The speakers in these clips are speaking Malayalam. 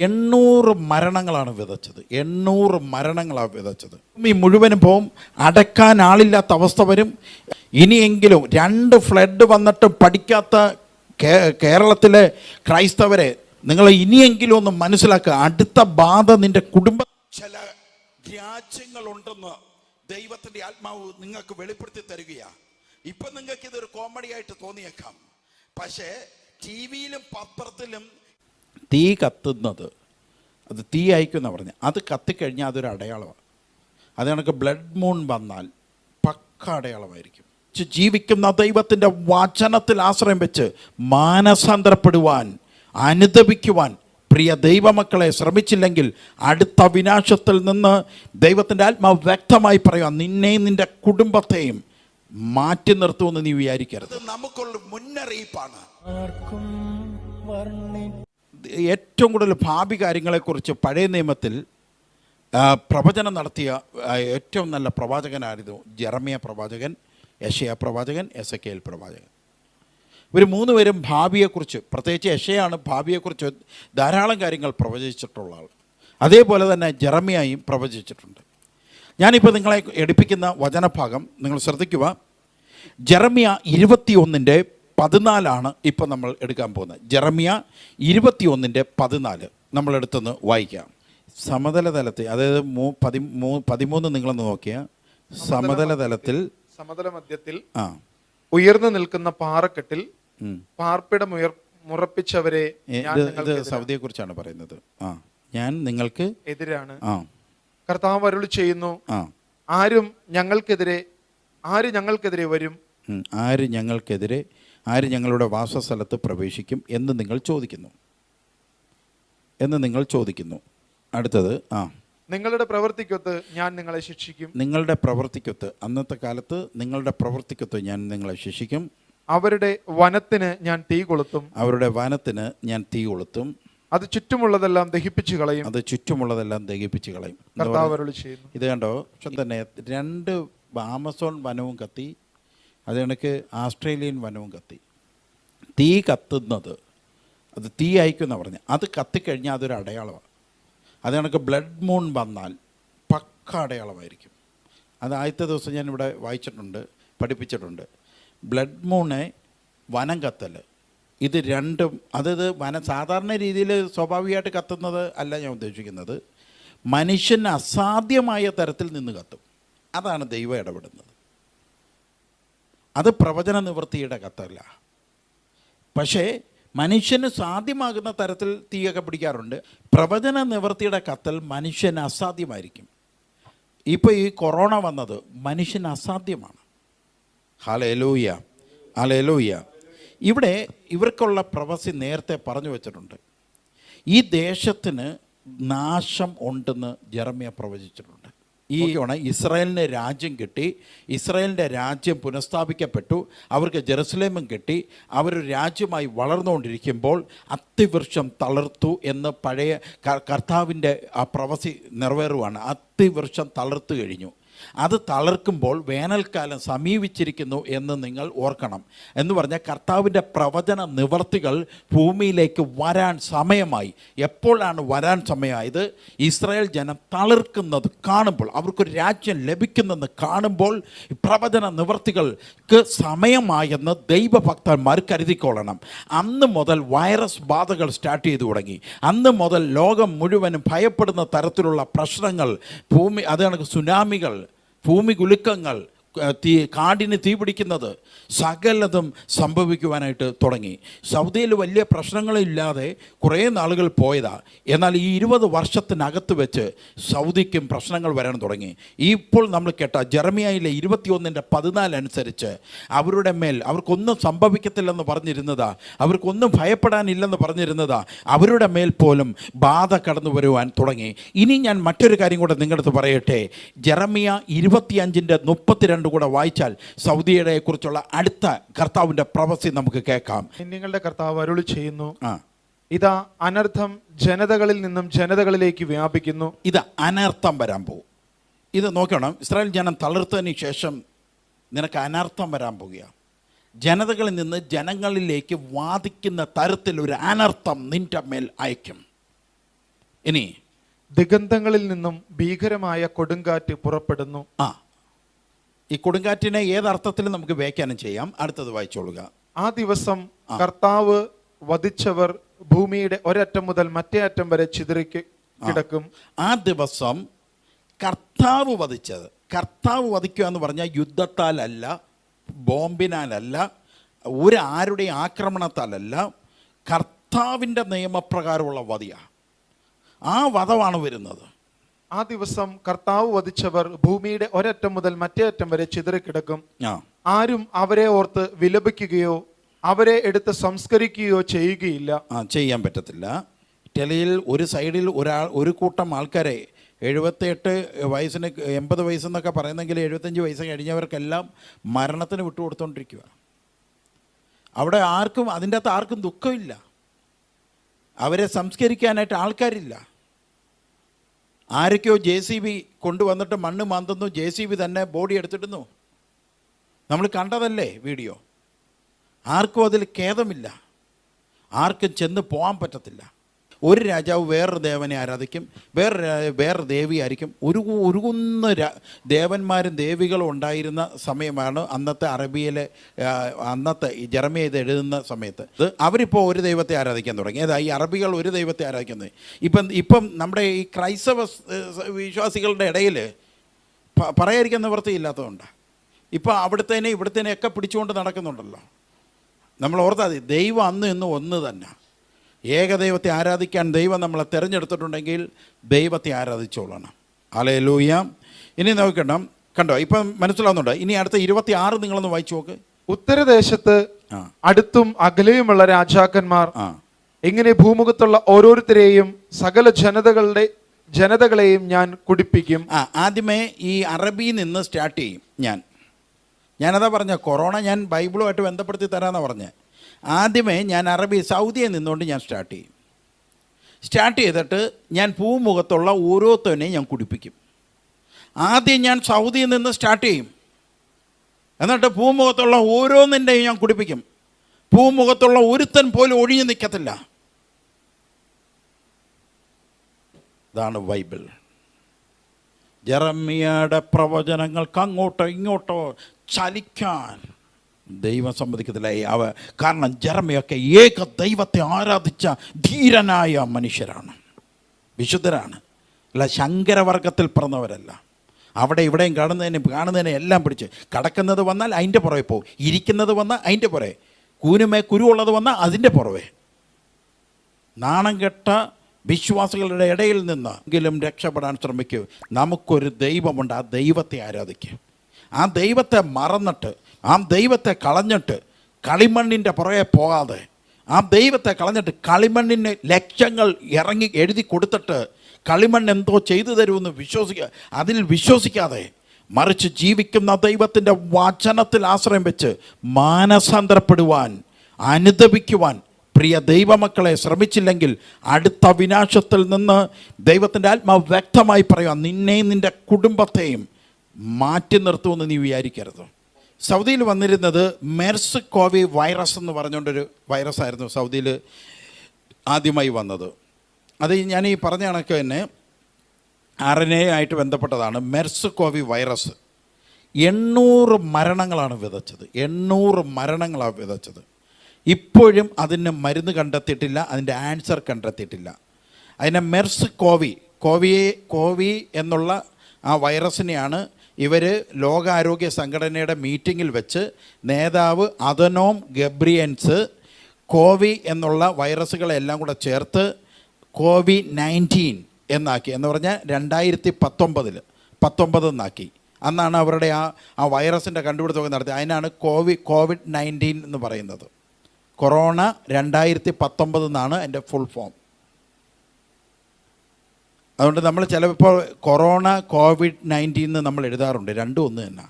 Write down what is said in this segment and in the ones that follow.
എണ്ണൂറ് മരണങ്ങളാണ് വിതച്ചത്. എണ്ണൂറ് മരണങ്ങളാണ് വിതച്ചത്. ഈ മുഴുവനും പോവും അടക്കാൻ ആളില്ലാത്ത അവസ്ഥ വരും. ഇനിയെങ്കിലും രണ്ട് ഫ്ലഡ് വന്നിട്ട് പഠിക്കാത്ത കേരളത്തിലെ ക്രൈസ്തവരെ നിങ്ങൾ ഇനിയെങ്കിലും ഒന്ന് മനസ്സിലാക്കുക അടുത്ത ബാധ നിന്റെ കുടുംബ ചില രാജ്യങ്ങളുണ്ടെന്ന് ദൈവത്തിന്റെ ആത്മാവ് നിങ്ങൾക്ക് വെളിപ്പെടുത്തി തരികയാ. ഇപ്പൊ നിങ്ങൾക്ക് ഇതൊരു കോമഡി ആയിട്ട് തോന്നിയേക്കാം. പക്ഷേ ടി വിയിലും പത്രത്തിലും തീ കത്തുന്നത്. അത് തീ അയക്കുമെന്ന് പറഞ്ഞു. അത് കത്തിക്കഴിഞ്ഞാൽ അതൊരു അടയാളമാണ്. അത് കണക്ക് ബ്ലഡ് മൂൺ വന്നാൽ പക്ക അടയാളമായിരിക്കും. ജീവിക്കുന്ന ദൈവത്തിന്റെ വചനത്തിൽ ആശ്രയം വെച്ച് മാനസാന്തരപ്പെടുവാൻ അനുദപിക്കുവാൻ പ്രിയ ദൈവമക്കളെ ശ്രമിച്ചില്ലെങ്കിൽ അടുത്ത വിനാശത്തിൽ നിന്ന് ദൈവത്തിന്റെ ആത്മാവ് വ്യക്തമായി പറയുക നിന്നെയും നിന്റെ കുടുംബത്തെയും മാറ്റി നിർത്തുമെന്ന് നീ വിചാരിക്കരുത്. നമുക്കുള്ള മുന്നറിയിപ്പാണ്. വർണി ഏറ്റവും കൂടുതൽ ഭാവി കാര്യങ്ങളെക്കുറിച്ച് പഴയ നിയമത്തിൽ പ്രവചനം നടത്തിയ ഏറ്റവും നല്ല പ്രവാചകനായിരുന്നു ജെറമിയ പ്രവാചകൻ യഷയ പ്രവാചകൻ എസ് എ കെ എൽ പ്രവാചകൻ. ഇവർ മൂന്ന് പേരും ഭാവിയെക്കുറിച്ച് പ്രത്യേകിച്ച് യഷയാണ് ഭാവിയെക്കുറിച്ച് ധാരാളം കാര്യങ്ങൾ പ്രവചിച്ചിട്ടുള്ള ആൾ. അതേപോലെ തന്നെ ജെറമിയായും പ്രവചിച്ചിട്ടുണ്ട്. ഞാനിപ്പോൾ നിങ്ങളെ എടുപ്പിക്കുന്ന വചനഭാഗം നിങ്ങൾ ശ്രദ്ധിക്കുക. ജെറമിയ ഇരുപത്തിയൊന്നിന്റെ പതിനാലാണ് ഇപ്പം നമ്മൾ എടുക്കാൻ പോകുന്നത്. ജെറമിയ ഇരുപത്തിയൊന്നിന്റെ പതിനാല് നമ്മൾ എടുത്തൊന്ന് വായിക്കാം. സമതല തലത്തിൽ അതായത് മൂ പതി മൂ പതിമൂന്ന് നിങ്ങളൊന്ന് നോക്കിയാൽ സമതല തലത്തിൽ സമതല മധ്യത്തിൽ ആ. ഉയർന്നു നിൽക്കുന്ന പാറക്കെട്ടിൽ. പാർപ്പിടം ഉയർ മുറപ്പിച്ചവരെ ഇത് സൗദിയെ കുറിച്ചാണ് പറയുന്നത്. ആ ഞാൻ നിങ്ങൾക്ക് എതിരാണ്. ആ. കർത്താവ് അരുളി ചെയ്യുന്നു ആ. ആരും ഞങ്ങൾക്കെതിരെ ആര് ഞങ്ങൾക്കെതിരെ വരും. ആര് ഞങ്ങൾക്കെതിരെ ആര് ഞങ്ങളുടെ വാസസ്ഥലത്ത് പ്രവേശിക്കും എന്ന് നിങ്ങൾ ചോദിക്കുന്നു. എന്ന് നിങ്ങൾ ചോദിക്കുന്നു. അടുത്തത് ആ. നിങ്ങളുടെ പ്രവൃത്തിക്കൊത്ത് ഞാൻ നിങ്ങളെ ശിക്ഷിക്കും. നിങ്ങളുടെ പ്രവൃത്തിക്കൊത്ത് അന്നത്തെ കാലത്ത് നിങ്ങളുടെ പ്രവൃത്തിക്കൊത്ത് ഞാൻ നിങ്ങളെ ശിക്ഷിക്കും. അവരുടെ വനത്തിന് ഞാൻ തീ കൊളുത്തും. അവരുടെ വനത്തിന് ഞാൻ തീ കൊളുത്തും. അത് ചുറ്റുമുള്ളതെല്ലാം ദഹിപ്പിച്ചു കളയും. അത് ചുറ്റുമുള്ളതെല്ലാം ദഹിപ്പിച്ച് കളയും. കർത്താവ്? അരുളി ചെയ്യുന്നു. ഇത് കണ്ടോ? പക്ഷെ തന്നെ രണ്ട് ആമസോൺ വനവും കത്തി അത് ആസ്ട്രേലിയൻ വനവും കത്തി. തീ കത്തുന്നത് അത് തീ അയക്കുമെന്നാണ് പറഞ്ഞത് അത് കത്തിക്കഴിഞ്ഞാൽ അതൊരു അടയാളമാണ്. അത് ബ്ലഡ് മൂൺ വന്നാൽ പക്ക അടയാളമായിരിക്കും. അത് ആദ്യത്തെ ദിവസം ഞാൻ ഇവിടെ വായിച്ചിട്ടുണ്ട് പഠിപ്പിച്ചിട്ടുണ്ട്. ബ്ലഡ് മൂണ് വനം കത്തൽ ഇത് രണ്ടും അതായത് വന സാധാരണ രീതിയിൽ സ്വാഭാവികമായിട്ട് കത്തുന്നത് അല്ല ഞാൻ ഉദ്ദേശിക്കുന്നത്. മനുഷ്യന് അസാധ്യമായ തരത്തിൽ നിന്ന് കത്തും. അതാണ് ദൈവം ഇടപെടുന്നത്. അത് പ്രവചന നിവൃത്തിയുടെ കത്തല്ല. പക്ഷേ മനുഷ്യന് സാധ്യമാകുന്ന തരത്തിൽ തീയൊക്കെ പിടിക്കാറുണ്ട്. പ്രവചന നിവൃത്തിയുടെ കത്തൽ മനുഷ്യന് അസാധ്യമായിരിക്കും. ഇപ്പോൾ ഈ കൊറോണ വന്നത് മനുഷ്യന് അസാധ്യമാണ്. ഹലേലൂയ ഹലേലൂയ ഇവിടെ ഇവർക്കുള്ള പ്രവസി നേരത്തെ പറഞ്ഞു വെച്ചിട്ടുണ്ട്. ഈ ദേശത്തിന് നാശം ഉണ്ടെന്ന് ജർമ്മിയ പ്രവചിച്ചിട്ടുണ്ട്. ഈ ഇസ്രായേലിന് രാജ്യം കിട്ടി ഇസ്രായേലിന്റെ രാജ്യം പുനഃസ്ഥാപിക്കപ്പെട്ടു അവർക്ക് ജെറുസലേമും കിട്ടി അവർ രാജ്യമായി വളർന്നുകൊണ്ടിരിക്കുമ്പോൾ അത്തിവൃക്ഷം തളർത്തു എന്ന് പഴയ കർത്താവിന്റെ ആ പ്രവസി നിറവേറുവാണ്. അത്തിവൃക്ഷം തളർത്തു കഴിഞ്ഞു. അത് തളർക്കുമ്പോൾ വേനൽക്കാലം സമീപിച്ചിരിക്കുന്നു എന്ന് നിങ്ങൾ ഓർക്കണം. എന്ന് പറഞ്ഞാൽ കർത്താവിന്റെ പ്രവചന നിവർത്തികൾ ഭൂമിയിലേക്ക് വരാൻ സമയമായി. എപ്പോഴാണ് വരാൻ സമയമായത്? ഇസ്രായേൽ ജനം തളർക്കുന്നത് കാണുമ്പോൾ അവർക്കൊരു രാജ്യം ലഭിക്കുന്നെന്ന് കാണുമ്പോൾ പ്രവചന നിവർത്തികൾക്ക് സമയമായെന്ന് ദൈവഭക്തന്മാർ കരുതിക്കൊള്ളണം. അന്ന് മുതൽ വൈറസ് ബാധകൾ സ്റ്റാർട്ട് ചെയ്തു തുടങ്ങി. അന്ന് മുതൽ ലോകം മുഴുവനും ഭയപ്പെടുന്ന തരത്തിലുള്ള പ്രശ്നങ്ങൾ ഭൂമി അതാണ് സുനാമികൾ ഭൂമി കുലുക്കങ്ങൾ തീ കാടിന് തീ പിടിക്കുന്നത് സകലതും സംഭവിക്കുവാനായിട്ട് തുടങ്ങി. സൗദിയിൽ വലിയ പ്രശ്നങ്ങളില്ലാതെ കുറേ നാളുകൾ പോയതാ. എന്നാൽ ഈ ഇരുപത് വർഷത്തിനകത്ത് വെച്ച് സൗദിക്കും പ്രശ്നങ്ങൾ വരാൻ തുടങ്ങി. ഇപ്പോൾ നമ്മൾ കേട്ട ജെറമിയയിലെ ഇരുപത്തിയൊന്നിന്റെ പതിനാല് അനുസരിച്ച് അവരുടെ മേൽ അവർക്കൊന്നും സംഭവിക്കത്തില്ലെന്ന് പറഞ്ഞിരുന്നതാ. അവർക്കൊന്നും ഭയപ്പെടാനില്ലെന്ന് പറഞ്ഞിരുന്നതാ. അവരുടെ മേൽ പോലും ബാധ കടന്നു വരുവാൻ തുടങ്ങി. ഇനി ഞാൻ മറ്റൊരു കാര്യം കൂടെ നിങ്ങളുടെ അടുത്ത് പറയട്ടെ. ജെറമിയ ഇരുപത്തിയഞ്ചിന്റെ മുപ്പത്തിരണ്ട് കൂടെ വായിച്ചാൽ സൗദിയുടെ കുറിച്ചുള്ള അടുത്ത കർത്താവിന്റെ പ്രവസി നമുക്ക് കേൾക്കാം. നിങ്ങളുടെ കർത്താവ് അരുളി ചെയ്യുന്നു. ആ. ഇതാ അനർത്ഥം ജനതകളിൽ നിന്നും ജനതകളിലേക്ക് വ്യാപിക്കുന്നു. ഇത് അനർത്ഥം വരാൻ പോകും. ഇത് നോക്കണം. ഇസ്രായേൽ ജനം തളിർത്തതിന് ശേഷം നിനക്ക് അനർത്ഥം വരാൻ പോവുകയാണ് ജനതകളിൽ നിന്ന് ജനങ്ങളിലേക്ക് വാദിക്കുന്ന തരത്തിൽ ഒരു അനർത്ഥം നിന്റെ മേൽ അയക്കും. ഇനി ദിഗന്ധങ്ങളിൽ നിന്നും ഭീകരമായ കൊടുങ്കാറ്റ് പുറപ്പെടുന്നു. ആ. ഈ കൊടുങ്കാറ്റിനെ ഏതർത്ഥത്തിലും നമുക്ക് വ്യാഖ്യാനം ചെയ്യാം. അടുത്തത് വായിച്ചോളുക. ആ ദിവസം കർത്താവ് വധിച്ചവർ ഭൂമിയുടെ ഒരറ്റം മുതൽ മറ്റേ അറ്റം വരെ ചിതറിക്ക് കിടക്കും. ആ ദിവസം കർത്താവ് വധിച്ചത്. കർത്താവ് വധിക്കുക എന്ന് പറഞ്ഞാൽ യുദ്ധത്താലല്ല ബോംബിനാലല്ല ഒരു ആരുടെ ആക്രമണത്താലല്ല കർത്താവിന്റെ നിയമപ്രകാരമുള്ള വധിയാണ്. ആ വധമാണ് വരുന്നത്. ആ ദിവസം കർത്താവ് വധിച്ചവർ ഭൂമിയുടെ ഒരറ്റം മുതൽ മറ്റേ അറ്റം വരെ ചിതറിക്കിടക്കും കിടക്കും. ആരും അവരെ ഓർത്ത് വിലപിക്കുകയോ അവരെ എടുത്ത് സംസ്കരിക്കുകയോ ചെയ്യുകയില്ല. ചെയ്യാൻ പറ്റത്തില്ല. ഇറ്റലിയിൽ ഒരു സൈഡിൽ ഒരാൾ ഒരു കൂട്ടം ആൾക്കാരെ എഴുപത്തെട്ട് വയസ്സിന് എൺപത് വയസ്സെന്നൊക്കെ പറയുന്നെങ്കിൽ എഴുപത്തഞ്ച് വയസ്സ് കഴിഞ്ഞവർക്കെല്ലാം മരണത്തിന് വിട്ടുകൊടുത്തോണ്ടിരിക്കുക അവിടെ ആർക്കും അതിന്റെ അകത്ത് ആർക്കും ദുഃഖമില്ല. അവരെ സംസ്കരിക്കാനായിട്ട് ആൾക്കാരില്ല. ആരൊക്കെയോ ജെ സി ബി കൊണ്ടുവന്നിട്ട് മണ്ണ് മാന്തുന്നു ജെ സി ബി തന്നെ ബോഡി എടുത്തിടുന്നു. നമ്മൾ കണ്ടതല്ലേ വീഡിയോ? ആർക്കും അതിൽ ഖേദമില്ല. ആർക്കും ചെന്ന് പോകാൻ പറ്റത്തില്ല. ഒരു രാജാവ് വേറൊരു ദേവനെ ആരാധിക്കും വേറെ വേറെ ദേവിയായിരിക്കും ഒരു ഉരുകുന്ന രാ- ദേവന്മാരും ദേവികളും ഉണ്ടായിരുന്ന സമയമാണ് അന്നത്തെ അറബിയിലെ അന്നത്തെ ഈ ജർമ്മ ഇത് എഴുതുന്ന സമയത്ത്. ഇത് അവരിപ്പോൾ ഒരു ദൈവത്തെ ആരാധിക്കാൻ തുടങ്ങി. അതാ ഈ അറബികൾ ഒരു ദൈവത്തെ ആരാധിക്കുന്നത് ഇപ്പം ഇപ്പം നമ്മുടെ ഈ ക്രൈസ്തവ വിശ്വാസികളുടെ ഇടയിൽ പറയാതിരിക്കാൻ നിവൃത്തിയില്ലാത്തതുകൊണ്ടാണ് ഇപ്പോൾ അവിടുത്തേനെ ഇവിടുത്തേനെയൊക്കെ പിടിച്ചുകൊണ്ട് നടക്കുന്നുണ്ടല്ലോ. നമ്മൾ ഓർത്താൽ ദൈവം അന്ന് ഇന്ന് ഒന്ന് തന്നെ. ഏകദൈവത്തെ ആരാധിക്കാൻ ദൈവം നമ്മളെ തിരഞ്ഞെടുത്തിട്ടുണ്ടെങ്കിൽ ദൈവത്തെ ആരാധിച്ചോളണം. അലേ ലൂയ ഇനി നോക്കണം കണ്ടോ ഇപ്പം മനസ്സിലാവുന്നുണ്ടോ? ഇനി അടുത്ത ഇരുപത്തി ആറ് നിങ്ങളൊന്ന് വായിച്ചു നോക്ക്. ഉത്തരദേശത്ത് അടുത്തും അകലെയുമുള്ള രാജാക്കന്മാർ ഇങ്ങനെ ഭൂമുഖത്തുള്ള ഓരോരുത്തരെയും സകല ജനതകളുടെ ജനതകളെയും ഞാൻ കുടിപ്പിക്കും. ആ ആദ്യമേ ഈ അറബിയിൽ നിന്ന് സ്റ്റാർട്ട് ചെയ്യും ഞാൻ. ഞാനതാ പറഞ്ഞ കൊറോണ ഞാൻ ബൈബിളുമായിട്ട് ബന്ധപ്പെടുത്തി തരാമെന്നാണ് പറഞ്ഞത് ആദ്യമേ ഞാൻ അറബി സൗദിയിൽ നിന്നുകൊണ്ട് ഞാൻ സ്റ്റാർട്ട് ചെയ്യും. സ്റ്റാർട്ട് ചെയ്തിട്ട് ഞാൻ പൂമുഖത്തുള്ള ഓരോരുത്തരെയും ഞാൻ കുടിപ്പിക്കും. ആദ്യം ഞാൻ സൗദിയിൽ നിന്ന് സ്റ്റാർട്ട് ചെയ്യും. എന്നിട്ട് പൂമുഖത്തുള്ള ഓരോന്നിന്റെയും ഞാൻ കുടിപ്പിക്കും. പൂമുഖത്തുള്ള ഒരുത്തൻ പോലും ഒഴിഞ്ഞു നിൽക്കത്തില്ല. ഇതാണ് ബൈബിൾ. ജെറമ്മിയയുടെ പ്രവചനങ്ങൾക്ക് അങ്ങോട്ടോ ഇങ്ങോട്ടോ ചലിക്കാൻ ദൈവം സമ്മതിക്കത്തില്ല. അവ കാരണം ജർമ്മയൊക്കെ ഏക ദൈവത്തെ ആരാധിച്ച ധീരനായ മനുഷ്യരാണ്. വിശുദ്ധരാണ്. അല്ല ശങ്കരവർഗത്തിൽ പിറന്നവരല്ല. അവിടെ ഇവിടെയും കാണുന്നതിനെ കാണുന്നതിനെ എല്ലാം പിടിച്ച് കടക്കുന്നത് വന്നാൽ അതിന്റെ പുറകെ പോകും ഇരിക്കുന്നത് വന്നാൽ അതിന്റെ പുറകെ. കൂനുമേ കുരുവുള്ളത് വന്നാൽ അതിന്റെ പുറവേ നാണം കെട്ട വിശ്വാസികളുടെ ഇടയിൽ നിന്ന് എങ്കിലും രക്ഷപ്പെടാൻ ശ്രമിക്കൂ. നമുക്കൊരു ദൈവമുണ്ട്. ആ ദൈവത്തെ ആരാധിക്കുക ആ ദൈവത്തെ മറന്നിട്ട് ആ ദൈവത്തെ കളഞ്ഞിട്ട് കളിമണ്ണിന്റെ പുറകെ പോകാതെ ആ ദൈവത്തെ കളഞ്ഞിട്ട് കളിമണ്ണിന് ലക്ഷങ്ങൾ ഇറങ്ങി എഴുതി കൊടുത്തിട്ട് കളിമണ്ണ് എന്തോ ചെയ്തു തരുമെന്ന് വിശ്വസിക്കുക അതിൽ വിശ്വസിക്കാതെ മറിച്ച് ജീവിക്കുന്ന ദൈവത്തിന്റെ വചനത്തിൽ ആശ്രയം വെച്ച് മാനസാന്തരപ്പെടുവാൻ അനുദപിക്കുവാൻ പ്രിയ ദൈവമക്കളെ ശ്രമിച്ചില്ലെങ്കിൽ അടുത്ത വിനാശത്തിൽ നിന്ന് ദൈവത്തിന്റെ ആത്മാവ് വ്യക്തമായി പറയുക നിന്നെയും നിന്റെ കുടുംബത്തെയും മാറ്റി നിർത്തുമെന്ന് നീ വിചാരിക്കരുത്. സൗദിയിൽ വന്നിരുന്നത് മെർസ് കോവി വൈറസ് എന്ന് പറഞ്ഞുകൊണ്ടൊരു വൈറസ് ആയിരുന്നു സൗദിയിൽ ആദ്യമായി വന്നത്. അത് ഞാൻ ഈ പറഞ്ഞ കണക്ക് തന്നെ ആർ എൻ എ ആയിട്ട് ബന്ധപ്പെട്ടതാണ്. മെർസ് കോവി വൈറസ് എണ്ണൂറ് മരണങ്ങളാണ് വിതച്ചത്. എണ്ണൂറ് മരണങ്ങളാണ് വിതച്ചത്. ഇപ്പോഴും അതിന് മരുന്ന് കണ്ടെത്തിയിട്ടില്ല അതിന്റെ ആൻസർ കണ്ടെത്തിയിട്ടില്ല. അതിനെ മെർസ് കോവി കോവിയെ കോവി എന്നുള്ള ആ വൈറസിനെയാണ് ഇവർ ലോകാരോഗ്യ സംഘടനയുടെ മീറ്റിങ്ങിൽ വെച്ച് നേതാവ് അതനോം ഗബ്രിയൻസ് കോവി എന്നുള്ള വൈറസുകളെല്ലാം കൂടെ ചേർത്ത് കോവി നയന്റീൻ എന്നാക്കി. എന്ന് പറഞ്ഞാൽ രണ്ടായിരത്തി പത്തൊമ്പതിൽ പത്തൊമ്പത് എന്നാക്കി. അന്നാണ് അവരുടെ ആ ആ വൈറസിന്റെ കണ്ടുപിടുത്തമൊക്കെ നടത്തിയത്. അതിനാണ് കോവി കോവിഡ് നയന്റീൻ എന്ന് പറയുന്നത്. കൊറോണ രണ്ടായിരത്തി പത്തൊമ്പത് എന്നാണ് എന്റെ ഫുൾ ഫോം. അതുകൊണ്ട് നമ്മൾ ചിലപ്പോൾ കൊറോണ കോവിഡ് നയന്റീൻ നമ്മൾ എഴുതാറുണ്ട്. രണ്ടും ഒന്ന് തന്നെ.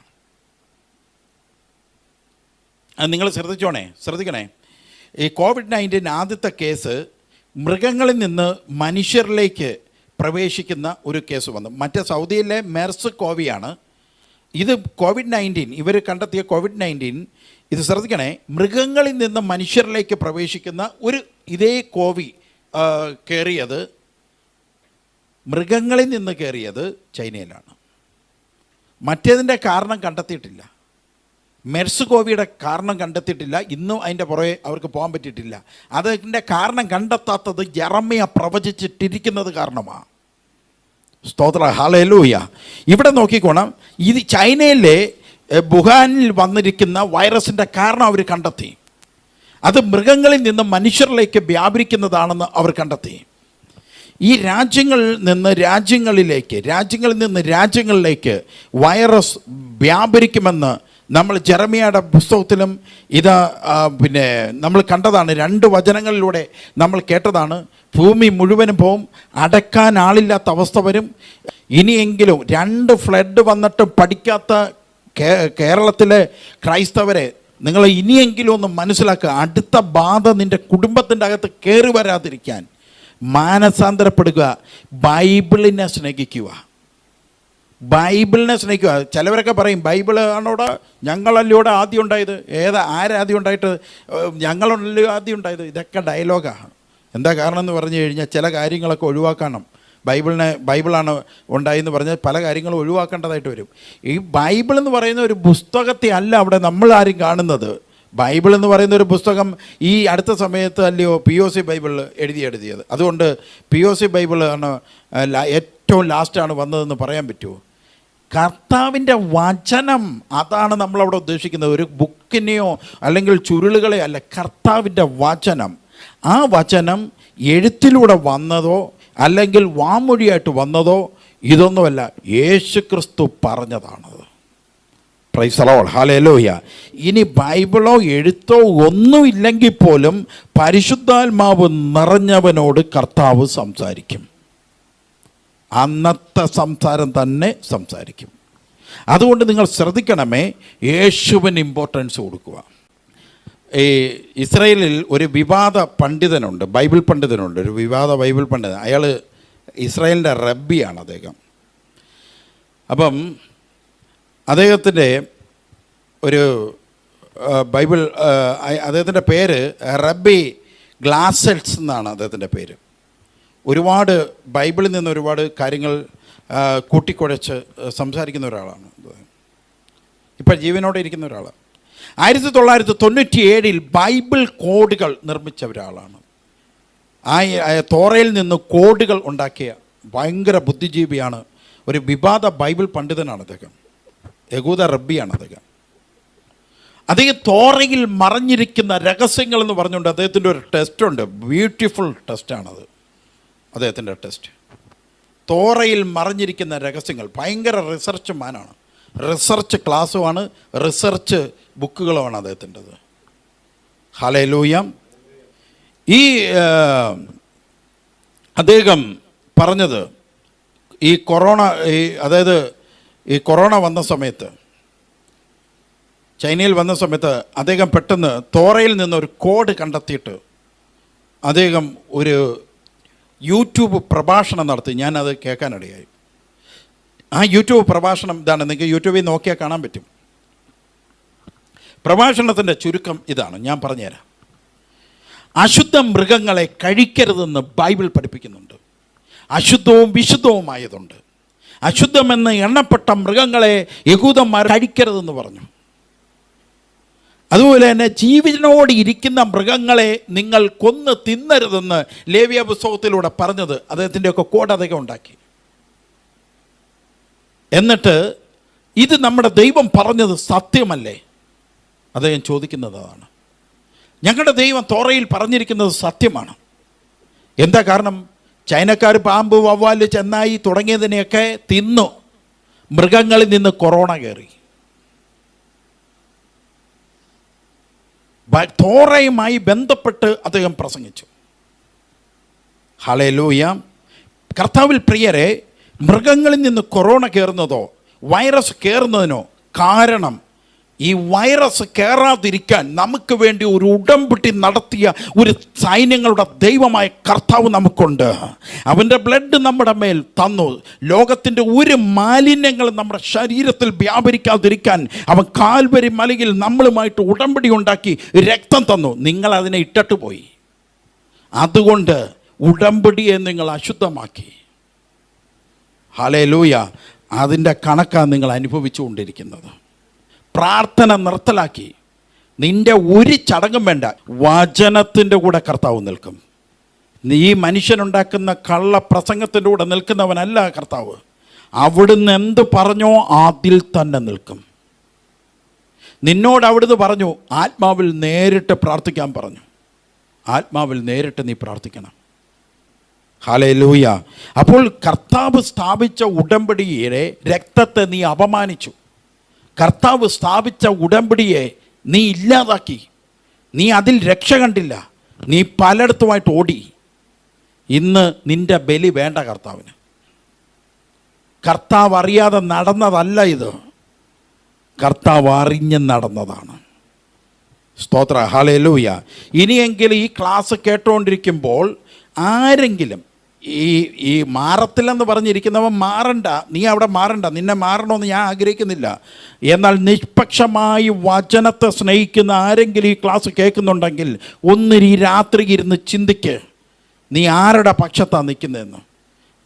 അത് നിങ്ങൾ ശ്രദ്ധിച്ചോണേ? ശ്രദ്ധിക്കണേ? ഈ കോവിഡ് നയന്റീൻ ആദ്യത്തെ കേസ് മൃഗങ്ങളിൽ നിന്ന് മനുഷ്യരിലേക്ക് പ്രവേശിക്കുന്ന ഒരു കേസ് വന്നു. മറ്റേ സൗദിയിലെ മെർസ് കോവിയാണ്. ഇത് കോവിഡ് നയന്റീൻ ഇവർ കണ്ടെത്തിയ കോവിഡ് നയന്റീൻ ഇത് ശ്രദ്ധിക്കണേ മൃഗങ്ങളിൽ നിന്ന് മനുഷ്യരിലേക്ക് പ്രവേശിക്കുന്ന ഒരു ഇതേ കോവി കയറിയത് മൃഗങ്ങളിൽ നിന്ന് കയറിയത് ചൈനയിലാണ്. മറ്റേതിന്റെ കാരണം കണ്ടെത്തിയിട്ടില്ല. മെർസ് കോവിയുടെ കാരണം കണ്ടെത്തിയിട്ടില്ല. ഇന്നും അതിന്റെ പുറകെ അവർക്ക് പോകാൻ പറ്റിയിട്ടില്ല. അതിന്റെ കാരണം കണ്ടെത്താത്തത് ജറമ്മയ പ്രവചിച്ചിട്ടിരിക്കുന്നത് കാരണമാണ് സ്തോത്ര. ഹാലൂയ ഇവിടെ നോക്കിക്കോണം. ഇത് ചൈനയിലെ ബുഹാനിൽ വന്നിരിക്കുന്ന വൈറസിന്റെ കാരണം അവർ കണ്ടെത്തി. അത് മൃഗങ്ങളിൽ നിന്ന് മനുഷ്യരിലേക്ക് വ്യാപരിക്കുന്നതാണെന്ന് അവർ കണ്ടെത്തി. ഈ രാജ്യങ്ങളിൽ നിന്ന് രാജ്യങ്ങളിലേക്ക് രാജ്യങ്ങളിൽ നിന്ന് രാജ്യങ്ങളിലേക്ക് വൈറസ് വ്യാപരിക്കുമെന്ന് നമ്മൾ ജെറമിയയുടെ പുസ്തകത്തിലും ഇത് പിന്നെ നമ്മൾ കണ്ടതാണ്. രണ്ട് വചനങ്ങളിലൂടെ നമ്മൾ കേട്ടതാണ്. ഭൂമി മുഴുവനും പോവും അടക്കാൻ ആളില്ലാത്ത അവസ്ഥ വരും. ഇനിയെങ്കിലും രണ്ട് ഫ്ലഡ് വന്നിട്ട് പഠിക്കാത്ത കേരളത്തിലെ ക്രൈസ്തവരെ നിങ്ങൾ ഇനിയെങ്കിലും ഒന്ന് മനസ്സിലാക്കുക. അടുത്ത ബാധ നിന്റെ കുടുംബത്തിന്റെ അകത്ത് കയറി വരാതിരിക്കാൻ. മാനസാന്തരപ്പെടുക ബൈബിളിനെ സ്നേഹിക്കുക. ബൈബിളിനെ സ്നേഹിക്കുക. ചിലവരൊക്കെ പറയും ബൈബിൾ ആണോടെ ഞങ്ങളല്ലൂടെ ആദ്യം ഉണ്ടായത്? ഏതാ ആരാദ്യം ഉണ്ടായിട്ട് ഞങ്ങളല്ലോ ആദ്യം ഉണ്ടായത്? ഇതൊക്കെ ഡയലോഗാണ്. എന്താ കാരണം എന്ന് പറഞ്ഞു കഴിഞ്ഞാൽ ചില കാര്യങ്ങളൊക്കെ ഒഴിവാക്കണം. ബൈബിളിനെ ബൈബിളാണ് ഉണ്ടായെന്ന് പറഞ്ഞാൽ പല കാര്യങ്ങളും ഒഴിവാക്കേണ്ടതായിട്ട് വരും. ഈ ബൈബിൾ എന്ന് പറയുന്ന ഒരു പുസ്തകത്തെ അല്ല അവിടെ നമ്മൾ ആരും കാണുന്നത്. ബൈബിൾ എന്ന് പറയുന്ന ഒരു പുസ്തകം ഈ അടുത്ത സമയത്ത് അല്ലയോ പി ഒ സി ബൈബിൾ എഴുതി എഴുതിയത്. അതുകൊണ്ട് പി ഒ സി ബൈബിൾ ആണ് ഏറ്റവും ലാസ്റ്റാണ് വന്നതെന്ന് പറയാൻ പറ്റുമോ? കർത്താവിന്റെ വചനം അതാണ് നമ്മളവിടെ ഉദ്ദേശിക്കുന്നത്. ഒരു ബുക്കിനെയോ അല്ലെങ്കിൽ ചുരുളുകളെ അല്ല കർത്താവിന്റെ വചനം. ആ വചനം എഴുത്തിലൂടെ വന്നതോ അല്ലെങ്കിൽ വാമൊഴിയായിട്ട് വന്നതോ ഇതൊന്നുമല്ല. യേശു ക്രിസ്തു പറഞ്ഞതാണത് പ്രൈസലോൾ ഹാലേലോയ ഇനി ബൈബിളോ എഴുത്തോ ഒന്നുമില്ലെങ്കിൽ പോലും പരിശുദ്ധാത്മാവ് നിറഞ്ഞവനോട് കർത്താവ് സംസാരിക്കും. അന്നത്തെ സംസാരം തന്നെ സംസാരിക്കും. അതുകൊണ്ട് നിങ്ങൾ ശ്രദ്ധിക്കണമേ യേശുവിന് ഇമ്പോർട്ടൻസ് കൊടുക്കുക. ഈ ഇസ്രയേലിൽ ഒരു വിവാദ പണ്ഡിതനുണ്ട് ബൈബിൾ പണ്ഡിതനുണ്ട് ഒരു വിവാദ ബൈബിൾ പണ്ഡിതൻ. അയാൾ ഇസ്രയേലിന്റെ റബ്ബിയാണ് അദ്ദേഹം. അപ്പം അദ്ദേഹത്തിന്റെ ഒരു ബൈബിൾ അദ്ദേഹത്തിന്റെ പേര് റബ്ബി ഗ്ലാസൽസ് എന്നാണ് അദ്ദേഹത്തിന്റെ പേര്. ഒരുപാട് ബൈബിളിൽ നിന്ന് ഒരുപാട് കാര്യങ്ങൾ കൂട്ടിക്കുഴച്ച് സംസാരിക്കുന്ന ഒരാളാണ് ഇപ്പോൾ ജീവനോടെ ഇരിക്കുന്ന ഒരാളാണ് ആയിരത്തി തൊള്ളായിരത്തി തൊണ്ണൂറ്റി ഏഴിൽ ബൈബിൾ കോഡുകൾ നിർമ്മിച്ച ഒരാളാണ്. ആ തോറയിൽ നിന്ന് കോഡുകൾ ഉണ്ടാക്കിയ ഭയങ്കര ബുദ്ധിജീവിയാണ് ഒരു വിവാദ ബൈബിൾ പണ്ഡിതനാണ് അദ്ദേഹം. യഹൂദ റബ്ബിയാണ് അദ്ദേഹം അദ്ദേഹം തോറയിൽ മറഞ്ഞിരിക്കുന്ന രഹസ്യങ്ങൾ എന്ന് പറഞ്ഞുകൊണ്ട് അദ്ദേഹത്തിന്റെ ഒരു ടെസ്റ്റ് ഉണ്ട്. ബ്യൂട്ടിഫുൾ ടെസ്റ്റാണത് അദ്ദേഹത്തിന്റെ ടെസ്റ്റ് തോറയിൽ മറഞ്ഞിരിക്കുന്ന രഹസ്യങ്ങൾ. ഭയങ്കര റിസർച്ച് മാനാണ്. റിസർച്ച് ക്ലാസ്സുമാണ് റിസർച്ച് ബുക്കുകളുമാണ് അദ്ദേഹത്തിന്റെത്. ഹലേ ഈ അദ്ദേഹം പറഞ്ഞത് ഈ കൊറോണ ഈ അതായത് ഈ കൊറോണ വന്ന സമയത്ത് ചൈനയിൽ വന്ന സമയത്ത് അദ്ദേഹം പെട്ടെന്ന് തോറയിൽ നിന്ന് ഒരു കോഡ് കണ്ടെത്തിയിട്ട് അദ്ദേഹം ഒരു യൂട്യൂബ് പ്രഭാഷണം നടത്തി. ഞാനത് കേൾക്കാനിടയായി. ആ യൂട്യൂബ് പ്രഭാഷണം ഇതാണ്. നിങ്ങൾക്ക് യൂട്യൂബിൽ നോക്കിയാൽ കാണാൻ പറ്റും. പ്രഭാഷണത്തിന്റെ ചുരുക്കം ഇതാണ്. ഞാൻ പറഞ്ഞുതരാം. അശുദ്ധ മൃഗങ്ങളെ കഴിക്കരുതെന്ന് ബൈബിൾ പഠിപ്പിക്കുന്നുണ്ട്. അശുദ്ധവും വിശുദ്ധവുമായതുണ്ട്. അശുദ്ധമെന്ന് എണ്ണപ്പെട്ട മൃഗങ്ങളെ യഹൂദന്മാർ കഴിക്കരുതെന്ന് പറഞ്ഞു. അതുപോലെ തന്നെ ജീവനോട് ഇരിക്കുന്ന മൃഗങ്ങളെ നിങ്ങൾ കൊന്ന് തിന്നരുതെന്ന് ലേവ്യ പുസ്തകത്തിലൂടെ പറഞ്ഞത് അദ്ദേഹത്തിന്റെയൊക്കെ കോഡ് ഉണ്ടാക്കി. എന്നിട്ട് ഇത് നമ്മുടെ ദൈവം പറഞ്ഞത് സത്യമല്ലേ? അദ്ദേഹം ചോദിക്കുന്നത് അതാണ്. ഞങ്ങളുടെ ദൈവം തോറയിൽ പറഞ്ഞിരിക്കുന്നത് സത്യമാണ്. എന്താ കാരണം? ചൈനക്കാർ പാമ്പ് വവ്വാൽ ചെന്നായി തുടങ്ങിയതിനെയൊക്കെ തിന്നു. മൃഗങ്ങളിൽ നിന്ന് കൊറോണ കയറി. തോറയുമായി ബന്ധപ്പെട്ട് അദ്ദേഹം പ്രസംഗിച്ചു. ഹളേലൂയ കർത്താവിൽ പ്രിയരെ മൃഗങ്ങളിൽ നിന്ന് കൊറോണ കയറുന്നതോ വൈറസ് കയറുന്നതിനോ കാരണം ഈ വൈറസ് കയറാതിരിക്കാൻ നമുക്ക് വേണ്ടി ഒരു ഉടമ്പിട്ടി നടത്തിയ ഒരു സൈന്യങ്ങളുടെ ദൈവമായ കർത്താവ് നമുക്കുണ്ട്. അവന്റെ ബ്ലഡ് നമ്മുടെ മേൽ തന്നു. ലോകത്തിന്റെ ഒരു മാലിന്യങ്ങളും നമ്മുടെ ശരീരത്തിൽ വ്യാപരിക്കാതിരിക്കാൻ അവൻ കാൽവരി മലയിൽ നമ്മളുമായിട്ട് ഉടമ്പടി ഉണ്ടാക്കി രക്തം തന്നു. നിങ്ങൾ അതിനെ ഇട്ടിട്ട് പോയി. അതുകൊണ്ട് ഉടമ്പടിയെ നിങ്ങൾ അശുദ്ധമാക്കി. ഹലേ ലൂയ അതിന്റെ കണക്കാണ് നിങ്ങൾ അനുഭവിച്ചുകൊണ്ടിരിക്കുന്നത്. പ്രാർത്ഥന നിർത്തലാക്കി. നിന്റെ ഒരു ചടങ്ങും വേണ്ട. വചനത്തിന്റെ കൂടെ കർത്താവ് നിൽക്കും. നീ മനുഷ്യനുണ്ടാക്കുന്ന കള്ള പ്രസംഗത്തിന്റെ കൂടെ നിൽക്കുന്നവനല്ല കർത്താവ്. അവിടുന്ന് എന്ത് പറഞ്ഞോ അതിൽ തന്നെ നിൽക്കും. നിന്നോട് അവിടുന്ന് പറഞ്ഞു ആത്മാവിൽ നേരിട്ട് പ്രാർത്ഥിക്കാൻ പറഞ്ഞു. ആത്മാവിൽ നേരിട്ട് നീ പ്രാർത്ഥിക്കണം. ഹാലേ ലൂയ അപ്പോൾ കർത്താവ് സ്ഥാപിച്ച ഉടമ്പടിയുടെ രക്തത്തെ നീ അപമാനിച്ചു. കർത്താവ് സ്ഥാപിച്ച ഉടമ്പടിയെ നീ ഇല്ലാതാക്കി. നീ അതിൽ രക്ഷ കണ്ടില്ല. നീ പലയിടത്തുമായിട്ട് ഓടി. ഇന്ന് നിന്റെ ബലി വേണ്ട കർത്താവിന്. കർത്താവ് അറിയാതെ നടന്നതല്ല ഇത്. കർത്താവ് അറിഞ്ഞ് നടന്നതാണ്. സ്തോത്ര. ഹാലൂയ ഇനിയെങ്കിലും ഈ ക്ലാസ് കേട്ടുകൊണ്ടിരിക്കുമ്പോൾ ആരെങ്കിലും ഈ ഈ മാറത്തില്ലെന്ന് പറഞ്ഞിരിക്കുന്നവൻ മാറണ്ട. നീ അവിടെ മാറണ്ട. നിന്നെ മാറണമെന്ന് ഞാൻ ആഗ്രഹിക്കുന്നില്ല. എന്നാൽ നിഷ്പക്ഷമായി വചനത്തെ സ്നേഹിക്കുന്ന ആരെങ്കിലും ഈ ക്ലാസ് കേൾക്കുന്നുണ്ടെങ്കിൽ ഒന്നിരി രാത്രി ഇരുന്ന് ചിന്തിക്ക്. നീ ആരുടെ പക്ഷത്താണ് നിൽക്കുന്നതെന്ന്?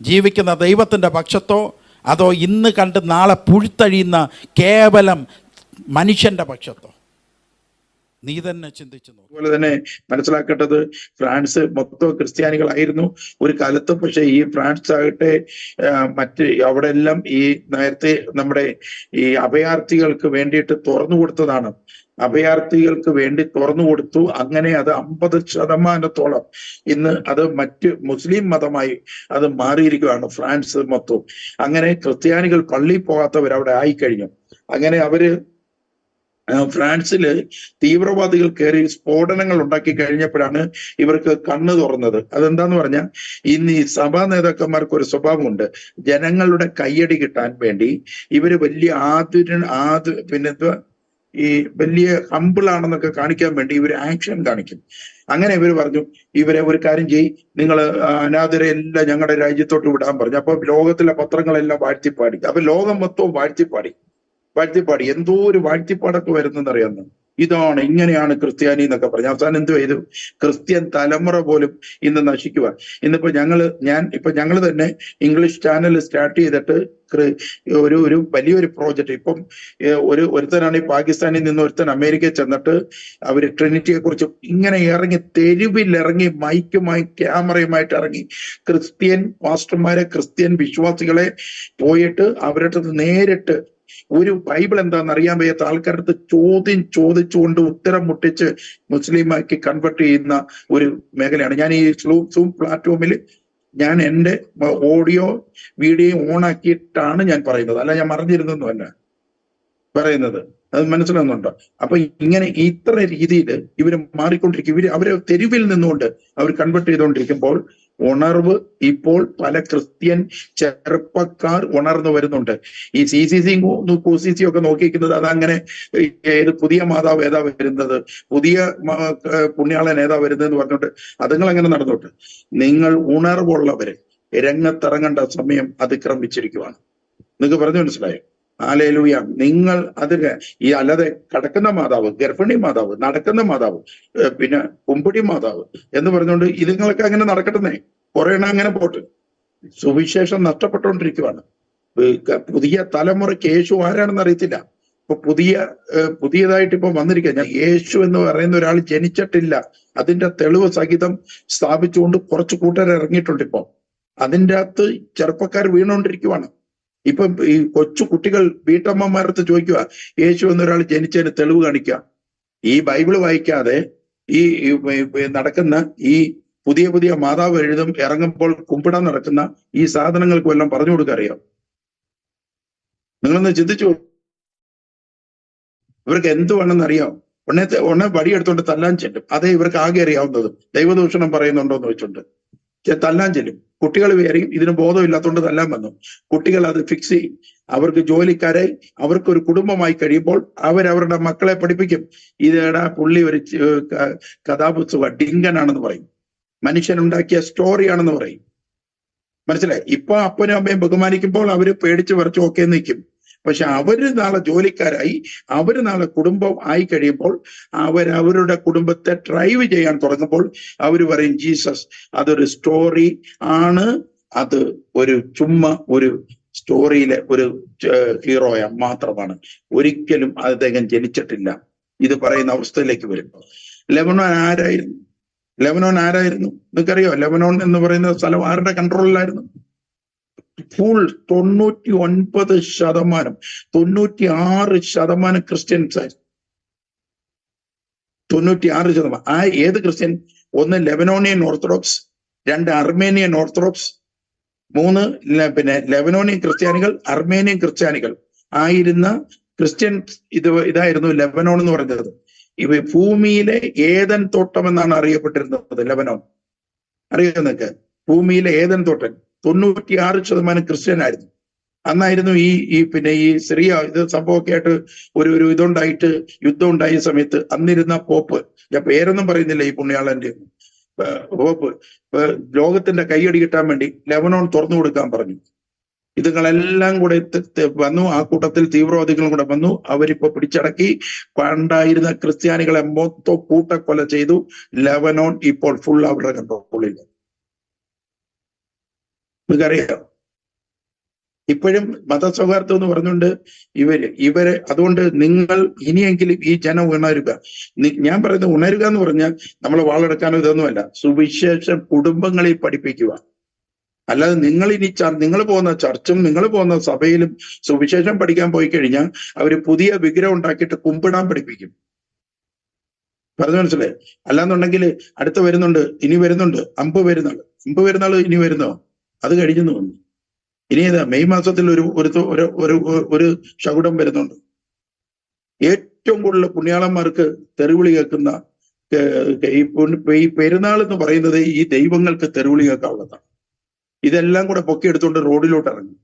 ജീവിക്കുന്ന ദൈവത്തിന്റെ പക്ഷത്തോ? അതോ ഇന്ന് കണ്ട് നാളെ പുഴുത്തഴിയുന്ന കേവലം മനുഷ്യന്റെ പക്ഷത്തോ? നീ തന്നെ ചിന്തിച്ചു അതുപോലെ തന്നെ മനസ്സിലാക്കേണ്ടത് ഫ്രാൻസ് മൊത്തം ക്രിസ്ത്യാനികളായിരുന്നു. ഒരു കാലത്ത് പക്ഷെ ഈ ഫ്രാൻസ് ആകട്ടെ മറ്റ് അവിടെ എല്ലാം ഈ നേരത്തെ നമ്മുടെ ഈ അഭയാർത്ഥികൾക്ക് വേണ്ടിയിട്ട് തുറന്നു കൊടുത്തതാണ്. അഭയാർത്ഥികൾക്ക് വേണ്ടി തുറന്നു കൊടുത്തു. അങ്ങനെ അത് അമ്പത് ശതമാനത്തോളം ഇന്ന് അത് മറ്റ് മുസ്ലിം മതമായി അത് മാറിയിരിക്കുകയാണ് ഫ്രാൻസ് മൊത്തവും അങ്ങനെ ക്രിസ്ത്യാനികൾ പള്ളിയിൽ പോകാത്തവർ അവിടെ ആയിക്കഴിഞ്ഞു. അങ്ങനെ അവർ ആ, ഫ്രാൻസിൽ തീവ്രവാദികൾ കയറി സ്ഫോടനങ്ങൾ ഉണ്ടാക്കി കഴിഞ്ഞപ്പോഴാണ് ഇവർക്ക് കണ്ണു തുറന്നത്. അതെന്താന്ന് പറഞ്ഞാൽ ഇന്ന് ഈ സഭാ നേതാക്കന്മാർക്ക് ഒരു സ്വഭാവമുണ്ട്. ജനങ്ങളുടെ കയ്യടി കിട്ടാൻ വേണ്ടി ഇവർ വലിയ ആതുര ആതു പിന്നെ ഈ വലിയ ഹമ്പിൾ ആണെന്നൊക്കെ കാണിക്കാൻ വേണ്ടി ഇവർ ആക്ഷൻ കാണിക്കും. അങ്ങനെ ഇവർ പറഞ്ഞു ഇവരെ ഒരു കാര്യം ചെയ് നിങ്ങൾ അനാഥരെ എല്ലാം ഞങ്ങളുടെ രാജ്യത്തോട്ട് വിടാൻ പറഞ്ഞു. അപ്പൊ ലോകത്തിലെ പത്രങ്ങളെല്ലാം വാഴ്ത്തിപ്പാടി. അപ്പൊ ലോകം മൊത്തവും വാഴ്ത്തിപ്പാടി. വാഴ്ത്തിപ്പാടി. എന്തോ ഒരു വാഴ്ത്തിപ്പാടൊക്കെ വരുന്നെന്ന് അറിയാന്ന് ഇതാണ് ഇങ്ങനെയാണ് ക്രിസ്ത്യാനി എന്നൊക്കെ പറഞ്ഞു. അവസാനം എന്ത് ചെയ്തു? ക്രിസ്ത്യൻ തലമുറ പോലും ഇന്ന് നശിക്കുക ഇന്നിപ്പോ ഞങ്ങൾ ഞാൻ ഇപ്പൊ ഞങ്ങൾ തന്നെ ഇംഗ്ലീഷ് ചാനൽ സ്റ്റാർട്ട് ചെയ്തിട്ട് ഒരു ഒരു വലിയൊരു പ്രോജക്റ്റ് ഇപ്പം ഒരു ഒരുത്തനാണ് ഈ പാകിസ്ഥാനിൽ നിന്ന് ഒരുത്തൻ അമേരിക്കയിൽ ചെന്നിട്ട് അവർ ട്രിനിറ്റിയെ കുറിച്ച് ഇങ്ങനെ ഇറങ്ങി തെരുവിൽ ഇറങ്ങി മൈക്കുമായി ക്യാമറയുമായിട്ട് ഇറങ്ങി ക്രിസ്ത്യൻ പാസ്റ്റർമാരെ ക്രിസ്ത്യൻ വിശ്വാസികളെ പോയിട്ട് അവരുടെ നേരിട്ട് ഒരു ബൈബിൾ എന്താണെന്ന് അറിയാൻ വയ്യാത്ത ആൾക്കാരുടെ അടുത്ത് ചോദ്യം ചോദിച്ചുകൊണ്ട് ഉത്തരം മുട്ടിച്ച് മുസ്ലിമാക്കി കൺവെർട്ട് ചെയ്യുന്ന ഒരു മേഖലയാണ്. ഞാൻ ഈ സൂം പ്ലാറ്റ്ഫോമിൽ ഞാൻ എന്റെ ഓഡിയോ വീഡിയോ ഓൺ ആക്കിയിട്ടാണ് ഞാൻ പറയുന്നത്. അല്ല ഞാൻ മറിഞ്ഞിരുന്നൊന്നുമല്ല പറയുന്നത്. അത് മനസ്സിലാകുന്നുണ്ടോ അപ്പൊ ഇങ്ങനെ ഇത്ര രീതിയിൽ ഇവർ മാറിക്കൊണ്ടിരിക്കും. ഇവർ അവരെ തെരുവിൽ നിന്നുകൊണ്ട് അവർ കൺവെർട്ട് ചെയ്തുകൊണ്ടിരിക്കുമ്പോൾ ഉണർവ് ഇപ്പോൾ പല ക്രിസ്ത്യൻ ചെറുപ്പക്കാർ ഉണർന്നു വരുന്നുണ്ട്. ഈ C C C C C ഒക്കെ നോക്കിയിരിക്കുന്നത് അതങ്ങനെ ഏത് പുതിയ മാതാവ് ഏതാ വരുന്നത്? പുതിയ പുണ്യാളൻ ഏതാ വരുന്നതെന്ന് പറഞ്ഞിട്ട് അതുങ്ങൾ അങ്ങനെ നടന്നോട്ട്. നിങ്ങൾ ഉണർവുള്ളവര് രംഗത്തിറങ്ങേണ്ട സമയം അതിക്രമിച്ചിരിക്കുവാണ്. നിങ്ങൾക്ക് പറഞ്ഞു മനസ്സിലായോ? ആലേലൂയ നിങ്ങൾ അത് ഈ അല്ലാതെ കടക്കുന്ന മാതാവ് ഗർഭിണി മാതാവ് നടക്കുന്ന മാതാവ് പിന്നെ കുമ്പിടി മാതാവ് എന്ന് പറഞ്ഞുകൊണ്ട് ഇതുങ്ങളൊക്കെ അങ്ങനെ നടക്കട്ടെ കുറെ എണ്ണം അങ്ങനെ പോട്ട്. സുവിശേഷം നഷ്ടപ്പെട്ടുകൊണ്ടിരിക്കുവാണ്. പുതിയ തലമുറയ്ക്ക് യേശു ആരാണെന്ന് അറിയത്തില്ല. ഇപ്പൊ പുതിയ പുതിയതായിട്ട് ഇപ്പൊ വന്നിരിക്കുക ഞാൻ യേശു എന്ന് പറയുന്ന ഒരാൾ ജനിച്ചിട്ടില്ല. അതിന്റെ തെളിവ് സഹിതം സ്ഥാപിച്ചുകൊണ്ട് കുറച്ച് കൂട്ടർ ഇറങ്ങിയിട്ടുണ്ട് ഇപ്പൊ. അതിന്റെ അകത്ത് ചെറുപ്പക്കാർ വീണുകൊണ്ടിരിക്കുവാണ്. ഇപ്പൊ ഈ കൊച്ചു കുട്ടികൾ വീട്ടമ്മമാരടുത്ത് ചോദിക്കുക യേശു എന്നൊരാൾ ജനിച്ചതിന് തെളിവ് കാണിക്കുക ഈ ബൈബിൾ വായിക്കാതെ ഈ നടക്കുന്ന ഈ പുതിയ പുതിയ മാതാവ് എഴുതും ഇറങ്ങുമ്പോൾ കുമ്പിടാൻ നടക്കുന്ന ഈ സാധനങ്ങൾക്കും എല്ലാം പറഞ്ഞു കൊടുക്കുക അറിയാം? നിങ്ങളൊന്ന് ചിന്തിച്ചു ഇവർക്ക് എന്ത് വേണമെന്ന് അറിയാം. ഉടനെ ഉടനെ വടിയെടുത്തോണ്ട് തല്ലാൻ ചെല്ലും. അതേ ഇവർക്ക് ആകെ അറിയാവുന്നത്. ദൈവദൂഷണം പറയുന്നുണ്ടോ എന്ന് വെച്ചുണ്ട് ചെ- തല്ലാൻ ചെല്ലും. കുട്ടികൾ വേറെയും ഇതിന് ബോധമില്ലാത്തതുകൊണ്ട് തല്ലാൻ വന്നു. കുട്ടികൾ അത് ഫിക്സ് ചെയ്യും. അവർക്ക് ജോലിക്കാരായി അവർക്ക് ഒരു കുടുംബമായി കഴിയുമ്പോൾ അവരവരുടെ മക്കളെ പഠിപ്പിക്കും. ഇതേടാ പുള്ളി ഒരു കഥാപുസ്തക ഡിങ്കനാണെന്ന് പറയും. മനുഷ്യനുണ്ടാക്കിയ സ്റ്റോറിയാണെന്ന് പറയും. മനസ്സിലായി? ഇപ്പൊ അപ്പനും അമ്മയും ബഹുമാനിക്കുമ്പോൾ അവർ പേടിച്ച് വരച്ച് ഒക്കെ നിൽക്കും പക്ഷെ അവർ നാളെ ജോലിക്കാരായി അവർ നാളെ കുടുംബം ആയി കഴിയുമ്പോൾ അവരവരുടെ കുടുംബത്തെ ഡ്രൈവ് ചെയ്യാൻ തുടങ്ങുമ്പോൾ അവർ പറയും ജീസസ് അതൊരു സ്റ്റോറി ആണ്. അത് ഒരു ചുമ്മാ ഒരു സ്റ്റോറിയിലെ ഒരു ഹീറോയ മാത്രമാണ്. ഒരിക്കലും അദ്ദേഹം ജനിച്ചിട്ടില്ല. ഇത് പറയുന്ന അവസ്ഥയിലേക്ക് വരും. ലെബനോൻ ആരായിരുന്നു? ലെബനോൻ ആരായിരുന്നു? നിങ്ങൾക്കറിയോ? ലെബനോൺ എന്ന് പറയുന്ന സ്ഥലം ആരുടെ കൺട്രോളിലായിരുന്നു ഫുൾ തൊണ്ണൂറ്റി ഒൻപത് ശതമാനം തൊണ്ണൂറ്റി ആറ് ശതമാനം ക്രിസ്ത്യൻസ് ആയിരുന്നു തൊണ്ണൂറ്റി ആറ് ശതമാനം. ആ ഏത് ക്രിസ്ത്യൻ ഒന്ന് ലെബനോണിയൻ ഓർത്തഡോക്സ് രണ്ട് അർമേനിയൻ ഓർത്തഡോക്സ് മൂന്ന് പിന്നെ ലെബനോണിയൻ ക്രിസ്ത്യാനികൾ അർമേനിയൻ ക്രിസ്ത്യാനികൾ ആയിരുന്ന ക്രിസ്ത്യൻ ഇത് ഇതായിരുന്നു ലെബനോൺ എന്ന് പറഞ്ഞത് ഇവ ഭൂമിയിലെ ഏതൻ തോട്ടം എന്നാണ് അറിയപ്പെട്ടിരുന്നത് ലെബനോൺ അറിയോ ഭൂമിയിലെ ഏതൻ തോട്ടൻ? തൊണ്ണൂറ്റിയാറ് ശതമാനം ക്രിസ്ത്യനായിരുന്നു. അന്നായിരുന്നു ഈ ഈ പിന്നെ ഈ സിറിയ ഇത് സംഭവമൊക്കെ ആയിട്ട് ഒരു ഒരു ഇതുണ്ടായിട്ട് യുദ്ധം ഉണ്ടായ സമയത്ത് അന്നിരുന്ന പോപ്പ് ഞാൻ പേരൊന്നും പറയുന്നില്ല ഈ പുണ്യാളന്റെ പോപ്പ് ലോകത്തിന്റെ കൈയടി കിട്ടാൻ വേണ്ടി ലെബനോൺ തുറന്നു കൊടുക്കാൻ പറഞ്ഞു. ഇതുങ്ങളെല്ലാം കൂടെ വന്നു. ആ കൂട്ടത്തിൽ തീവ്രവാദികളും കൂടെ വന്നു. അവരിപ്പോ പിടിച്ചടക്കി. പണ്ടായിരുന്ന ക്രിസ്ത്യാനികളെ മൊത്തം കൂട്ടക്കൊല ചെയ്തു. ലെബനോൺ ഇപ്പോൾ ഫുൾ അവരുടെ കൺട്രോളിൽ നിങ്ങൾക്കറിയാം. ഇപ്പോഴും മതസൗഹാർദ്ദം എന്ന് പറഞ്ഞുകൊണ്ട് ഇവർ ഇവർ അതുകൊണ്ട് നിങ്ങൾ ഇനിയെങ്കിലും ഈ ജനം ഉണരുക. ഞാൻ പറയുന്നത് ഉണരുക എന്ന് പറഞ്ഞാൽ നമ്മൾ വാളെടുക്കാനോ ഇതൊന്നുമല്ല. സുവിശേഷം കുടുംബങ്ങളിൽ പഠിപ്പിക്കുക. അല്ലാതെ നിങ്ങൾ ഇനി നിങ്ങൾ പോകുന്ന ചർച്ചും നിങ്ങൾ പോകുന്ന സഭയിലും സുവിശേഷം പഠിക്കാൻ പോയി കഴിഞ്ഞാൽ അവർ പുതിയ വിഗ്രഹം ഉണ്ടാക്കിയിട്ട് കുമ്പിടാൻ പഠിപ്പിക്കും. പറഞ്ഞു മനസ്സിലായി? അല്ലാന്നുണ്ടെങ്കിൽ അടുത്ത് വരുന്നുണ്ട് ഇനി വരുന്നുണ്ട് അമ്പ് വരുന്നുണ്ട് അമ്പ് വരുന്നാൾ ഇനി വരുന്നോ? അത് കഴിഞ്ഞെന്ന് വന്നു. ഇനി ഏതാ? മെയ് മാസത്തിൽ ഒരു ഒരു ഒരു ഒരു ശകുടം വരുന്നുണ്ട്. ഏറ്റവും കൂടുതൽ പുണ്യാളന്മാർക്ക് തെറിവിളി കേൾക്കുന്ന ഈ പെരുന്നാൾ എന്ന് പറയുന്നത് ഈ ദൈവങ്ങൾക്ക് തെരുവിളി കേൾക്കാനുള്ളതാണ്. ഇതെല്ലാം കൂടെ പൊക്കിയെടുത്തുകൊണ്ട് റോഡിലോട്ട് ഇറങ്ങി.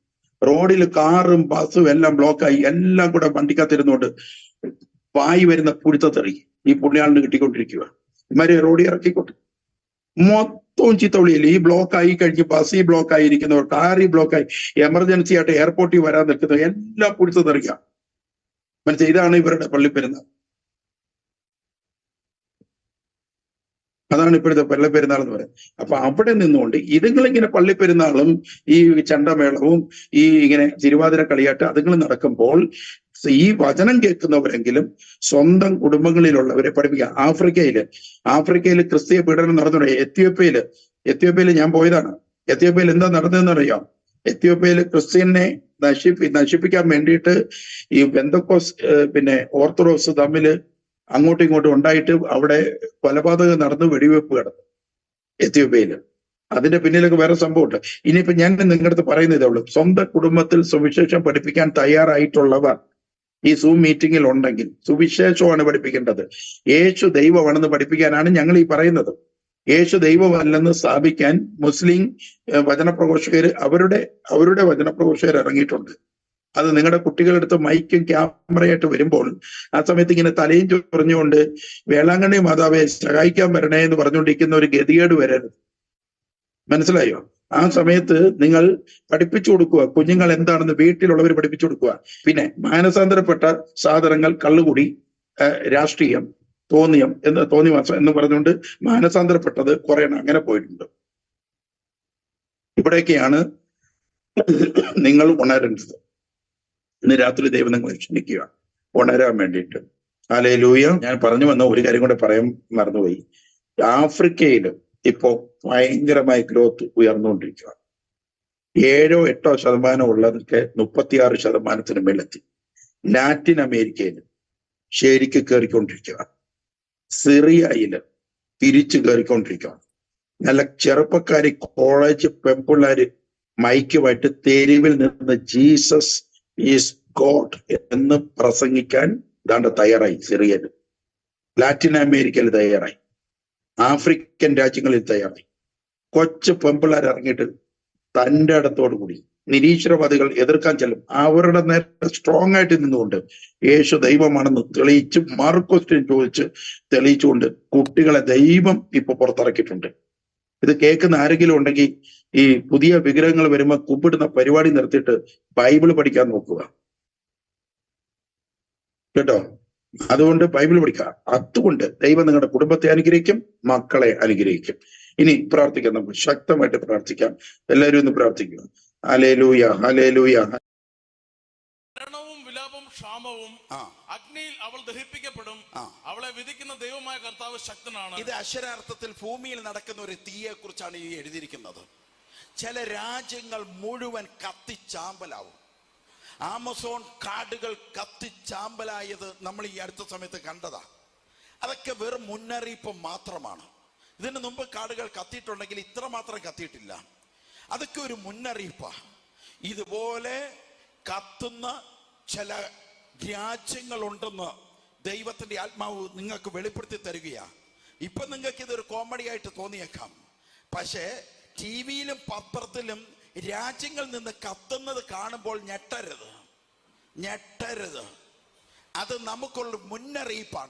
റോഡിൽ കാറും ബസ്സും എല്ലാം ബ്ലോക്കായി. എല്ലാം കൂടെ വണ്ടിക്കകത്തിരുന്നുകൊണ്ട് വായി വരുന്ന പുഴുത്തത്തെറി ഈ പുണ്യാളിന് കിട്ടിക്കൊണ്ടിരിക്കുക ഇമാരെ റോഡിൽ ഇറക്കിക്കോട്ടെ മൊത്തവും ഈ ബ്ലോക്ക് ആയി കഴിഞ്ഞ് ബസ് ഈ ബ്ലോക്ക് ആയിരിക്കുന്നവർ കാർ ഈ ബ്ലോക്ക് ആയി എമർജൻസി ആയിട്ട് എയർപോർട്ടിൽ വരാൻ നിൽക്കുന്നവർ എല്ലാം പുഴുത്തതെറിയാം മനസ്സിലായി ഇതാണ് ഇവരുടെ പള്ളിപ്പെരുന്നാൾ. അതാണ് ഇപ്പോഴത്തെ പള്ളിപ്പെരുന്നാൾ എന്ന് പറയുന്നത്. അപ്പൊ അവിടെ നിന്നുകൊണ്ട് ഇതുങ്ങളിങ്ങനെ പള്ളിപ്പെരുന്നാളും ഈ ചണ്ടമേളവും ഈ ഇങ്ങനെ തിരുവാതിര കളിയാട്ട് അതുങ്ങൾ നടക്കുമ്പോൾ ഈ വചനം കേൾക്കുന്നവരെങ്കിലും സ്വന്തം കുടുംബങ്ങളിലുള്ളവരെ പഠിപ്പിക്കുക. ആഫ്രിക്കയിൽ ആഫ്രിക്കയിൽ ക്രിസ്തീയ പീഡനം നടന്നു എത്യോപ്യയിൽ എത്യോപ്യയിൽ ഞാൻ പോയതാണ്. എത്യോപ്യയിൽ എന്താ നടന്നതെന്ന് അറിയാം? എത്യോപ്യയിൽ ക്രിസ്ത്യനെ നശിപ്പി നശിപ്പിക്കാൻ വേണ്ടിയിട്ട് ഈ ബെന്തക്കോസ് പിന്നെ ഓർത്തഡോക്സ് തമ്മിൽ അങ്ങോട്ടും ഇങ്ങോട്ടും ഉണ്ടായിട്ട് അവിടെ കൊലപാതകം നടന്ന് വെടിവെപ്പ് കിടന്നു എത്യോപ്യയിൽ അതിന്റെ പിന്നിലൊക്കെ വേറെ സംഭവമുണ്ട്. ഇനിയിപ്പോ ഞാൻ നിങ്ങളുടെ അടുത്ത് പറയുന്നതേ ഉള്ളൂ. സ്വന്തം കുടുംബത്തിൽ സുവിശേഷം പഠിപ്പിക്കാൻ തയ്യാറായിട്ടുള്ളവർ ഈ സൂം മീറ്റിംഗിൽ ഉണ്ടെങ്കിൽ സുവിശേഷമാണ് പഠിപ്പിക്കേണ്ടത്. യേശു ദൈവമാണെന്ന് പഠിപ്പിക്കാനാണ് ഞങ്ങൾ ഈ പറയുന്നത്. യേശു ദൈവമല്ലെന്ന് സ്ഥാപിക്കാൻ മുസ്ലിം വചനപ്രഘോഷകർ അവരുടെ അവരുടെ വചനപ്രഘോഷകർ ഇറങ്ങിയിട്ടുണ്ട്. അത് നിങ്ങളുടെ കുട്ടികളുടെ അടുത്ത് മൈക്കും ക്യാമറയായിട്ട് വരുമ്പോൾ ആ സമയത്ത് ഇങ്ങനെ തലയും ചൊറിഞ്ഞുകൊണ്ട് വേളാങ്കണ്ണി മാതാവെ സഹായിക്കാൻ വരണേ എന്ന് പറഞ്ഞുകൊണ്ടിരിക്കുന്ന ഒരു ഗതികേട് വരരുത്. മനസ്സിലായോ? ആ സമയത്ത് നിങ്ങൾ പഠിപ്പിച്ചു കൊടുക്കുക. കുഞ്ഞുങ്ങൾ എന്താണെന്ന് വീട്ടിലുള്ളവർ പഠിപ്പിച്ചു കൊടുക്കുക. പിന്നെ മാനസാന്തരപ്പെട്ട സാധനങ്ങൾ കള്ളുകുടി രാഷ്ട്രീയം തോന്നിയം എന്ന് തോന്നിവാസം എന്ന് പറഞ്ഞുകൊണ്ട് മാനസാന്തരപ്പെട്ടത് കുറേ അങ്ങനെ പോയിട്ടുണ്ട്. ഇവിടേക്കാണ് നിങ്ങൾ ഉണരേണ്ടത്. ഇന്ന് രാത്രി ദൈവം നിങ്ങളെ ക്ഷണിക്കുക ഉണരാൻ വേണ്ടിയിട്ട്. അലേ ലൂയ ഞാൻ പറഞ്ഞു വന്ന ഒരു കാര്യം കൂടെ പറയാൻ മറന്നുപോയി. ആഫ്രിക്കയിൽ ഇപ്പോ ഭയങ്കരമായ ഗ്രോത്ത് ഉയർന്നുകൊണ്ടിരിക്കുകയാണ് ഏഴോ എട്ടോ ശതമാനം ഉള്ളതൊക്കെ മുപ്പത്തിയാറ് ശതമാനത്തിന് മേലെത്തി. ലാറ്റിൻ അമേരിക്കയിൽ ശരിക്ക് കയറിക്കൊണ്ടിരിക്കുകയാണ് സിറിയയിൽ തിരിച്ചു കയറിക്കൊണ്ടിരിക്കുകയാണ് നല്ല ചെറുപ്പക്കാരി കോളേജ് പെമ്പിള്ളാര് മൈക്കുമായിട്ട് തെരുവിൽ നിന്ന് ജീസസ് ഈസ് ഗോഡ് എന്ന് പ്രസംഗിക്കാൻ ഇതാണ്ട് തയ്യാറായി സിറിയയിൽ ലാറ്റിൻ അമേരിക്കയിൽ തയ്യാറായി. ആഫ്രിക്കൻ രാജ്യങ്ങളിൽ തയ്യാറായി. കൊച്ചു പെമ്പിള്ളാർ ഇറങ്ങിയിട്ട് തന്റെ അടുത്തോട് കൂടി. നിരീശ്വരവാദികൾ എതിർക്കാൻ ചെല്ലും. അവരുടെ നേരെ സ്ട്രോങ് ആയിട്ട് നിന്നുകൊണ്ട് യേശു ദൈവമാണെന്ന് തെളിയിച്ച് ക്വസ്റ്റ്യൻ ചോദിച്ച് തെളിയിച്ചുകൊണ്ട് കുട്ടികളെ ദൈവം ഇപ്പൊ പുറത്തിറക്കിയിട്ടുണ്ട്. ഇത് കേൾക്കുന്ന ആരെങ്കിലും ഉണ്ടെങ്കിൽ ഈ പുതിയ വിഗ്രഹങ്ങൾ വരുമ്പോൾ കുമ്പിടുന്ന പരിപാടി നിർത്തിയിട്ട് ബൈബിൾ പഠിക്കാൻ നോക്കുക. കേട്ടോ? അതുകൊണ്ട് ബൈബിൾ പഠിക്കുക. അതുകൊണ്ട് ദൈവം നിങ്ങളുടെ കുടുംബത്തെ അനുഗ്രഹിക്കും മക്കളെ അനുഗ്രഹിക്കും. ഇനി പ്രാർത്ഥിക്കാം നമുക്ക് ശക്തമായിട്ട് പ്രാർത്ഥിക്കാം. എല്ലാവരും ഒന്ന് പ്രാർത്ഥിക്കുക അലേലൂയ അലേലൂയ മരണവും വിലാപവും ക്ഷാമവും അഗ്നിയിൽ അവൾ ദഹിപ്പിക്കപ്പെടും. അവളെ വിധിക്കുന്ന ദൈവമായ കർത്താവ് ശക്തനാണ്. ഇത് അക്ഷരാർത്ഥത്തിൽ ഭൂമിയിൽ നടക്കുന്ന ഒരു തീയെ കുറിച്ചാണ് ഈ എഴുതിയിരിക്കുന്നത്. ചില രാജ്യങ്ങൾ മുഴുവൻ കത്തിച്ചാമ്പലാവും. ആമസോൺ കാടുകൾ കത്തിച്ചാമ്പലായത് നമ്മൾ ഈ അടുത്ത സമയത്ത് കണ്ടതാ. അതൊക്കെ വെറും മുന്നറിയിപ്പ് മാത്രമാണ്. ഇതിനു മുമ്പ് കാടുകൾ കത്തിയിട്ടുണ്ടെങ്കിൽ ഇത്ര മാത്രം കത്തിയിട്ടില്ല. അതൊക്കെ ഒരു മുന്നറിയിപ്പാ. ഇതുപോലെ കത്തുന്ന ചില രാജ്യങ്ങളുണ്ടെന്ന് ദൈവത്തിന്റെ ആത്മാവ് നിങ്ങൾക്ക് വെളിപ്പെടുത്തി തരികയാ. ഇപ്പൊ നിങ്ങൾക്ക് ഇതൊരു കോമഡി ആയിട്ട് തോന്നിയേക്കാം. പക്ഷേ ടി വിയിലും പത്രത്തിലും രാജ്യങ്ങളിൽ നിന്ന് കത്തുന്നത് കാണുമ്പോൾ ഞെട്ടരുത്. ഞെട്ടരുത്. അത് നമുക്കുള്ള മുന്നറിയിപ്പാണ്.